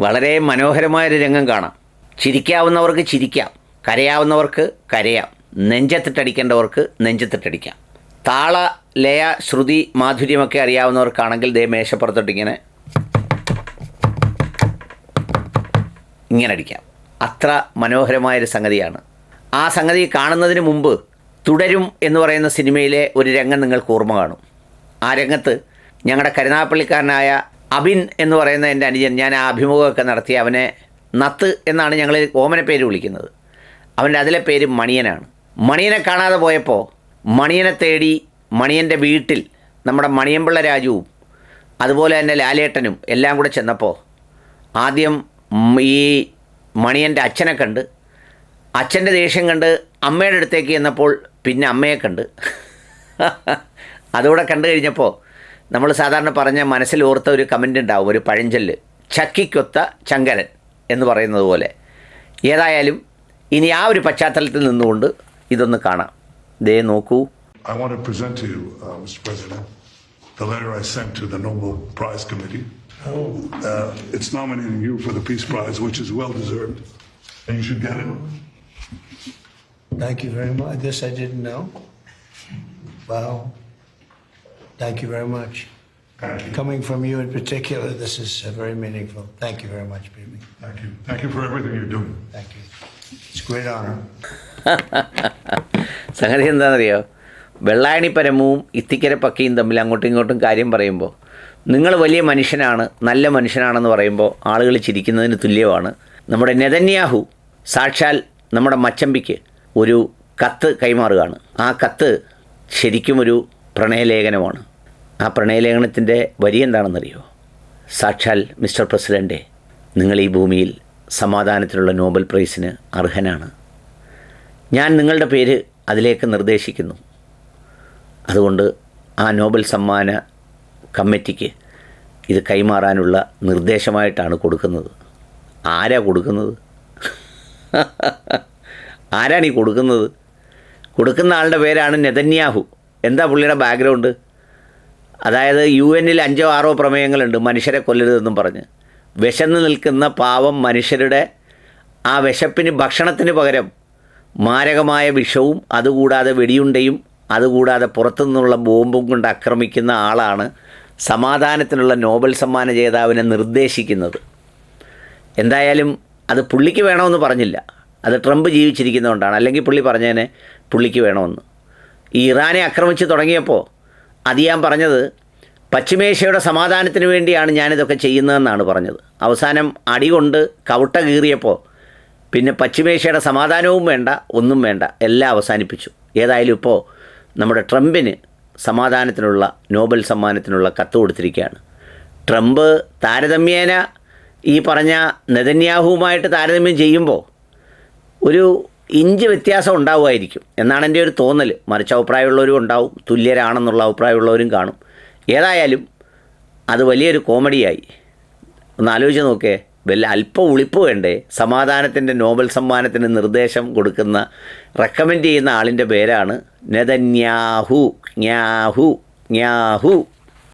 വളരെ മനോഹരമായൊരു രംഗം കാണാം. ചിരിക്കാവുന്നവർക്ക് ചിരിക്കാം. കരയാവുന്നവർക്ക് കരയാം. നെഞ്ചത്തിട്ടടിക്കേണ്ടവർക്ക് നെഞ്ചത്തിട്ടടിക്കാം. താള ലയ ശ്രുതി മാധുര്യമൊക്കെ അറിയാവുന്നവർക്കാണെങ്കിൽ ദേ മേശപ്പുറത്തോട്ടിങ്ങനെ ഇങ്ങനെ അടിക്കാം അത്ര മനോഹരമായൊരു സംഗതിയാണ്. ആ സംഗതി കാണുന്നതിന് മുമ്പ് തുടരും എന്ന് പറയുന്ന സിനിമയിലെ ഒരു രംഗം നിങ്ങൾക്ക് ഓർമ്മ കാണും. ആ രംഗത്ത് ഞങ്ങളുടെ കരുനാഗപ്പള്ളിക്കാരനായ അബിൻ എന്ന് പറയുന്ന എന്റെ അനുജൻ ഞാൻ ആ അഭിമുഖമൊക്കെ നടത്തി അവനെ നത്ത് എന്നാണ് ഞങ്ങൾ ഓമന പേര് വിളിക്കുന്നത്. അവന്റെ അതിലെ പേര് മണിയനാണ്. മണിയനെ കാണാതെ പോയപ്പോൾ മണിയനെ തേടി മണിയന്റെ വീട്ടിൽ നമ്മുടെ മണിയമ്പിള്ള രാജുവും അതുപോലെ തന്നെ ലാലേട്ടനും എല്ലാം കൂടെ ചെന്നപ്പോൾ ആദ്യം ഈ മണിയന്റെ അച്ഛനെ കണ്ട് അച്ഛന്റെ ദേഷ്യം കണ്ട് അമ്മയുടെ അടുത്തേക്ക് ചെന്നപ്പോൾ പിന്നെ അമ്മയെ കണ്ട്. അതുകൂടെ കണ്ടു കഴിഞ്ഞപ്പോൾ നമ്മൾ സാധാരണ പറഞ്ഞ മനസ്സിൽ ഓർത്ത ഒരു കമന്റ് ഉണ്ടാവും ഒരു പഴഞ്ചൊല്ല് ചക്കിക്കൊത്ത ചങ്കരൻ എന്ന് പറയുന്നത് പോലെ ഏതായാലും ഇനി ആ ഒരു പശ്ചാത്തലത്തിൽ നിന്നുകൊണ്ട് ഇതൊന്ന് കാണാം ദേ നോക്കൂ I want to present to you, uh, Mr. President, the letter I sent to the Nobel Prize Committee. Oh. Uh, It's nominating you for the Peace Prize, which is well deserved, and you should get it. Thank you very much. This I didn't know. Wow. Thank you very much. Thank you. Coming from you in particular, this is uh, very meaningful. Thank you very much, Bibi. Thank you. Thank you for everything you're doing. Thank you. It's a great honor. സംഗതി എന്താണെന്നറിയോ വെള്ളായണി പരമവും ഇത്തിക്കര പക്കയും തമ്മിൽ അങ്ങോട്ടും ഇങ്ങോട്ടും കാര്യം പറയുമ്പോൾ നിങ്ങൾ വലിയ മനുഷ്യനാണ് നല്ല മനുഷ്യനാണെന്ന് പറയുമ്പോൾ ആളുകൾ ചിരിക്കുന്നതിന് തുല്യമാണ് നമ്മുടെ നെതന്യാഹു സാക്ഷാൽ നമ്മുടെ മച്ചമ്പിക്ക് ഒരു കത്ത് കൈമാറുകയാണ് ആ കത്ത് ശരിക്കും ഒരു പ്രണയലേഖനമാണ് ആ പ്രണയലേഖനത്തിന്റെ വരി എന്താണെന്നറിയോ? സാക്ഷാൽ മിസ്റ്റർ പ്രസിഡന്റെ നിങ്ങൾ ഈ ഭൂമിയിൽ സമാധാനത്തിനുള്ള നോബൽ പ്രൈസിന് അർഹനാണ്. ഞാൻ നിങ്ങളുടെ പേര് അതിലേക്ക് നിർദ്ദേശിക്കുന്നു. അതുകൊണ്ട് ആ നോബൽ സമ്മാന കമ്മിറ്റിക്ക് ഇത് കൈമാറാനുള്ള നിർദ്ദേശമായിട്ടാണ് കൊടുക്കുന്നത്. ആരാ കൊടുക്കുന്നത്? ആരാണ് ഈ കൊടുക്കുന്നത്? കൊടുക്കുന്ന ആളുടെ പേരാണ് നെതന്യാഹു. എന്താ പുള്ളിയുടെ ബാക്ക്ഗ്രൗണ്ട് അതായത് യു എന്നിൽ അഞ്ചോ ആറോ പ്രമേയങ്ങളുണ്ട് മനുഷ്യരെ കൊല്ലരുതെന്നും പറഞ്ഞ്. വിശന്ന് നിൽക്കുന്ന പാവം മനുഷ്യരുടെ ആ വിശപ്പിന് ഭക്ഷണത്തിന് പകരം മാരകമായ വിഷവും അതുകൂടാതെ വെടിയുണ്ടയും അതുകൂടാതെ പുറത്തുനിന്നുള്ള ബോംബും കൊണ്ട് ആക്രമിക്കുന്ന ആളാണ് സമാധാനത്തിനുള്ള നോബൽ സമ്മാന ജേതാവിനെ നിർദ്ദേശിക്കുന്നത്. എന്തായാലും അത് പുള്ളിക്ക് വേണമെന്ന് പറഞ്ഞില്ല. അത് ട്രംപ് ജീവിച്ചിരിക്കുന്നതുകൊണ്ടാണ്. അല്ലെങ്കിൽ പുള്ളി പറഞ്ഞേനെ പുള്ളിക്ക് വേണമെന്ന്. ഈ ഇറാനെ ആക്രമിച്ച് തുടങ്ങിയപ്പോൾ അത് ഞാൻ പറഞ്ഞത് പശ്ചിമേഷ്യയുടെ സമാധാനത്തിന് വേണ്ടിയാണ് ഞാനിതൊക്കെ ചെയ്യുന്നതെന്നാണ് പറഞ്ഞത്. അവസാനം അടികൊണ്ട് കവിട്ട കീറിയപ്പോൾ പിന്നെ പശ്ചിമേഷ്യയുടെ സമാധാനവും വേണ്ട ഒന്നും വേണ്ട എല്ലാം അവസാനിപ്പിച്ചു. ഏതായാലും ഇപ്പോൾ നമ്മുടെ ട്രംപിന് സമാധാനത്തിനുള്ള നോബൽ സമ്മാനത്തിനുള്ള കത്ത് കൊടുത്തിരിക്കുകയാണ്. ട്രംപ് താരതമ്യേന ഈ പറഞ്ഞ നെതന്യാഹുവുമായിട്ട് താരതമ്യം ചെയ്യുമ്പോൾ ഒരു ഇഞ്ച് വ്യത്യാസം ഉണ്ടാവുമായിരിക്കും. എന്നാണ് എന്റെ ഒരു തോന്നൽ. മറിച്ച് അഭിപ്രായമുള്ളവരും ഉണ്ടാവും. തുല്യരാണെന്നുള്ള അഭിപ്രായമുള്ളവരും കാണും. ഏതായാലും അത് വലിയൊരു കോമഡിയായി. ഒന്ന് ആലോചിച്ച് നോക്കേ വല്ല അല്പം ഉളിപ്പ് വേണ്ടേ? സമാധാനത്തിന്റെ നോബൽ സമ്മാനത്തിന് നിർദ്ദേശം കൊടുക്കുന്ന റെക്കമെൻഡ് ചെയ്യുന്ന ആളിന്റെ പേരാണ്. നെതന്യാഹു ന്യാഹു ന്യാഹു